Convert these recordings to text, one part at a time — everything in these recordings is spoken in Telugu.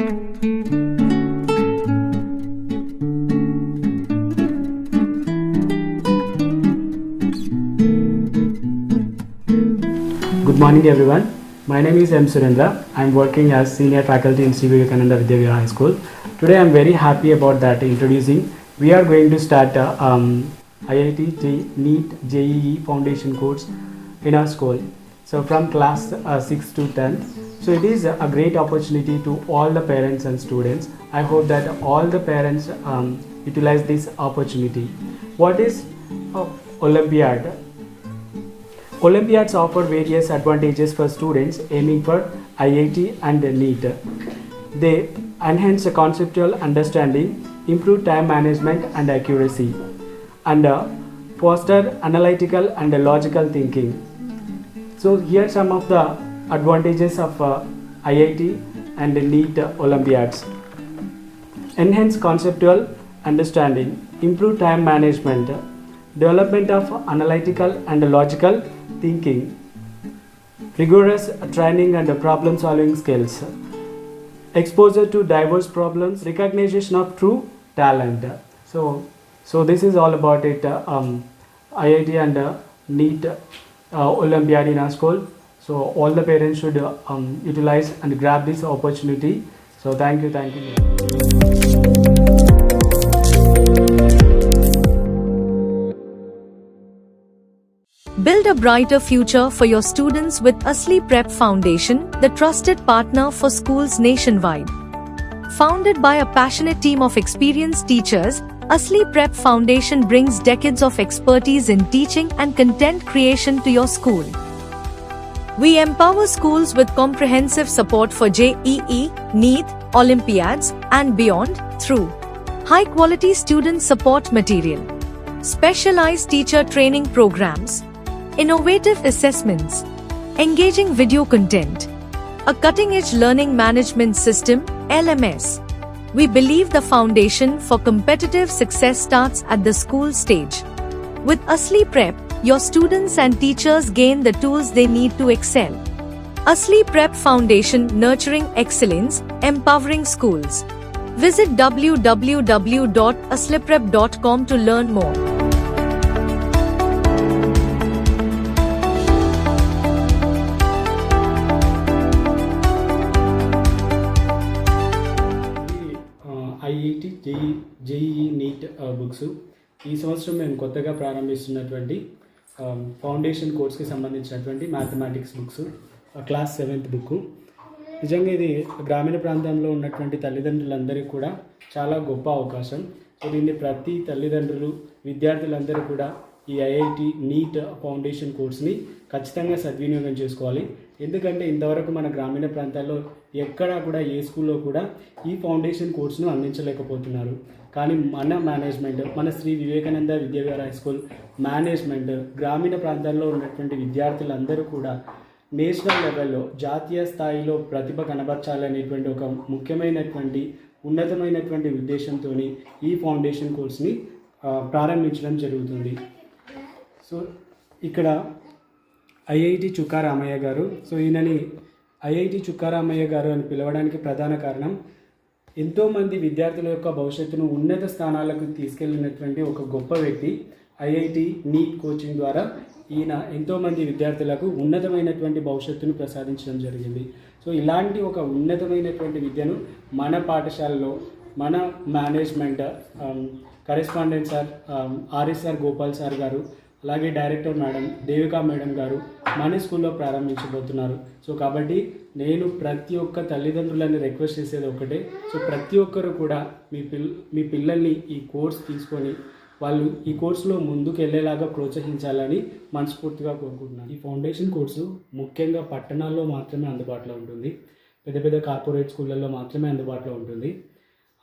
Good morning, everyone. My name is M. Surendra. I'm working as senior faculty in Sri Vivekananda Vidyavihara High School. Today, I'm very happy about that introducing. We are going to start a um, IIT J- NEET JEE foundation course in our school. So, from class uh, 6 to 10. So, it is a great opportunity to all the parents and students. I hope that all the parents um, utilize this opportunity. What is uh, Olympiad? Olympiads offer various advantages for students aiming for IIT and NEET. They enhance the conceptual understanding, improve time management and accuracy, and uh, foster analytical and logical thinking. So here some of the advantages of uh, IIT and NEET Olympiads. Enhance conceptual understanding, improve time management, development of analytical and logical thinking, rigorous training and problem solving skills, exposure to diverse problems, recognition of true talent. So, so this is all about it. Um, IIT and uh, NEET uh, Olympiad in our school. So all the parents should um, utilize and grab this opportunity. So thank you, thank you. Build a brighter future for your students with Asli Prep Foundation, the trusted partner for schools nationwide. Founded by a passionate team of experienced teachers, Asli Prep Foundation brings decades of expertise in teaching and content creation to your school. We empower schools with comprehensive support for JEE, NEET, Olympiads, and beyond through high quality student support material, specialized teacher training programs, innovative assessments, engaging video content, a cutting edge learning management system, LMS. We believe the foundation for competitive success starts at the school stage. With Asli Prep, your students and teachers gain the tools they need to excel. Asli Prep Foundation nurturing excellence, empowering schools. Visit www.asliprep.com to learn more. IIT JE JEE NEET books ఈ సంవత్సరం మేము కొత్తగా ప్రారంభిస్తున్నటువంటి Um, ఫౌండేషన్ కోర్స్కి సంబంధించినటువంటి mathematics books class seventh book నిజంగా ఇది గ్రామీణ ప్రాంతంలో ఉన్నటువంటి తల్లిదండ్రులందరికీ కూడా చాలా గొప్ప అవకాశం. సో దీన్ని ప్రతి తల్లిదండ్రులు విద్యార్థులందరూ కూడా ఈ ఐఐటి నీట్ ఫౌండేషన్ కోర్స్ని ఖచ్చితంగా సద్వినియోగం చేసుకోవాలి. ఎందుకంటే ఇంతవరకు మన గ్రామీణ ప్రాంతాల్లో ఎక్కడా కూడా ఏ స్కూల్లో కూడా ఈ ఫౌండేషన్ కోర్సును అందించలేకపోతున్నారు. కానీ మన మేనేజ్మెంట్ మన Shri Vivekananda Vidyavihara high school management గ్రామీణ ప్రాంతాల్లో ఉన్నటువంటి విద్యార్థులందరూ కూడా నేషనల్ లెవెల్లో జాతీయ స్థాయిలో ప్రతిభ కనబరచాలనేటువంటి ఒక ముఖ్యమైనటువంటి ఉన్నతమైనటువంటి ఉద్దేశంతో ఈ ఫౌండేషన్ కోర్స్ని ప్రారంభించడం జరుగుతుంది. సో ఇక్కడ ఐఐటి చుక్కారామయ్య గారు సో ఈయనని ఐఐటి చుక్కారామయ్య గారు అని పిలవడానికి ప్రధాన కారణం ఎంతోమంది విద్యార్థుల యొక్క భవిష్యత్తును ఉన్నత స్థానాలకు తీసుకెళ్ళినటువంటి ఒక గొప్ప వ్యక్తి ఐఐటి నీట్ కోచింగ్ ద్వారా ఈయన ఎంతోమంది విద్యార్థులకు ఉన్నతమైనటువంటి భవిష్యత్తును ప్రసాదించడం జరిగింది. సో ఇలాంటి ఒక ఉన్నతమైనటువంటి విద్యను మన పాఠశాలలో మన management correspondent sir RSR Gopal sir garu అలాగే డైరెక్టర్ మేడం దేవికా మేడం గారు మన స్కూల్లో ప్రారంభించబోతున్నారు. సో కాబట్టి నేను ప్రతి ఒక్క తల్లిదండ్రులని రిక్వెస్ట్ చేసేది ఒకటే. సో ప్రతి ఒక్కరు కూడా మీ పిల్ మీ పిల్లల్ని ఈ కోర్స్ తీసుకొని వాళ్ళు ఈ కోర్సులో ముందుకు వెళ్ళేలాగా ప్రోత్సహించాలని మనస్ఫూర్తిగా కోరుకుంటున్నాను. ఈ ఫౌండేషన్ కోర్సు ముఖ్యంగా పట్టణాల్లో మాత్రమే అందుబాటులో ఉంటుంది. పెద్ద పెద్ద కార్పొరేట్ స్కూళ్ళల్లో మాత్రమే అందుబాటులో ఉంటుంది.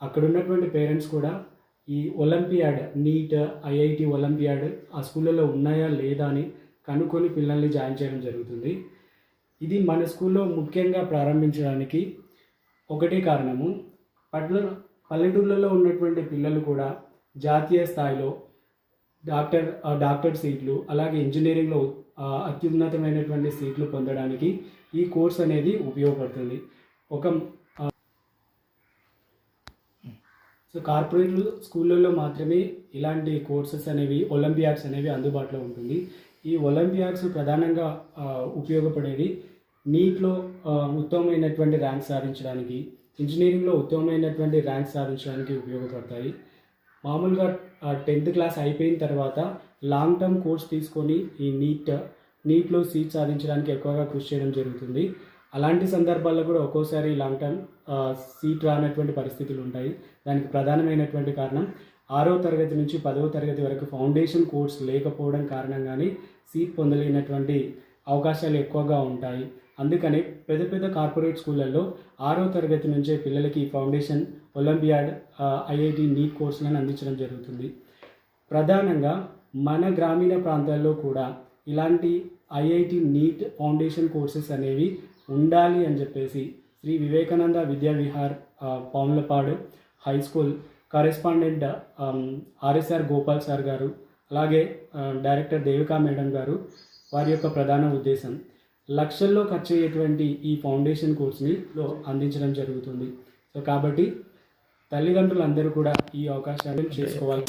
అక్కడ ఉన్నటువంటి పేరెంట్స్ కూడా ఈ ఒలింపియాడ్ నీట్ ఐఐటి ఒలింపియాడ్ ఆ స్కూళ్ళలో ఉన్నాయా లేదా అని కనుక్కొని పిల్లల్ని జాయిన్ చేయడం జరుగుతుంది. ఇది మన స్కూల్లో ముఖ్యంగా ప్రారంభించడానికి ఒకటే కారణము. పట్ల పల్లెటూళ్ళలో ఉన్నటువంటి పిల్లలు కూడా జాతీయ స్థాయిలో డాక్టర్ డాక్టర్ సీట్లు అలాగే ఇంజనీరింగ్లో అత్యున్నతమైనటువంటి సీట్లు పొందడానికి ఈ కోర్స్ అనేది ఉపయోగపడుతుంది. ఒక సో కార్పొరేట్ స్కూళ్ళల్లో మాత్రమే ఇలాంటి కోర్సెస్ అనేవి ఒలింపియాడ్స్ అనేవి అందుబాటులో ఉంటుంది. ఈ ఒలింపియాడ్స్ ప్రధానంగా ఉపయోగపడేది నీట్లో ఉత్తమమైనటువంటి ర్యాంక్ సాధించడానికి ఇంజనీరింగ్లో ఉత్తమమైనటువంటి ర్యాంక్ సాధించడానికి ఉపయోగపడతాయి. మామూలుగా టెన్త్ క్లాస్ అయిపోయిన తర్వాత లాంగ్ టర్మ్ కోర్స్ తీసుకొని ఈ నీట్ నీట్లో సీట్ సాధించడానికి ఎక్కువగా కృషి చేయడం జరుగుతుంది. అలాంటి సందర్భాల్లో కూడా ఒక్కోసారి లాంగ్ టర్మ్ సీట్ రానటువంటి పరిస్థితులు ఉంటాయి. దానికి ప్రధానమైనటువంటి కారణం ఆరో తరగతి నుంచి పదవ తరగతి వరకు ఫౌండేషన్ కోర్స్ లేకపోవడం కారణంగానే సీట్ పొందలేనటువంటి అవకాశాలు ఎక్కువగా ఉంటాయి. అందుకనే పెద్ద పెద్ద కార్పొరేట్ స్కూళ్ళల్లో ఆరో తరగతి నుంచే పిల్లలకి ఫౌండేషన్ ఒలింపియాడ్ ఐఐటి నీట్ కోర్సులను అందించడం జరుగుతుంది. ప్రధానంగా మన గ్రామీణ ప్రాంతాల్లో కూడా ఇలాంటి ఐఐటి నీట్ ఫౌండేషన్ కోర్సెస్ అనేవి ఉండాలి అని చెప్పేసి Shri Vivekananda Vidya Vihar Pamulapadu high school correspondent RSR Gopal sir garu అలాగే డైరెక్టర్ దేవికా మేడం గారు వారి యొక్క ప్రధాన ఉద్దేశం. లక్షల్లో ఖర్చు అయ్యేటువంటి ఈ ఫౌండేషన్ కోర్స్ని అందించడం జరుగుతుంది. సో కాబట్టి తల్లిదండ్రులందరూ కూడా ఈ అవకాశాన్ని చేసుకోవాలి.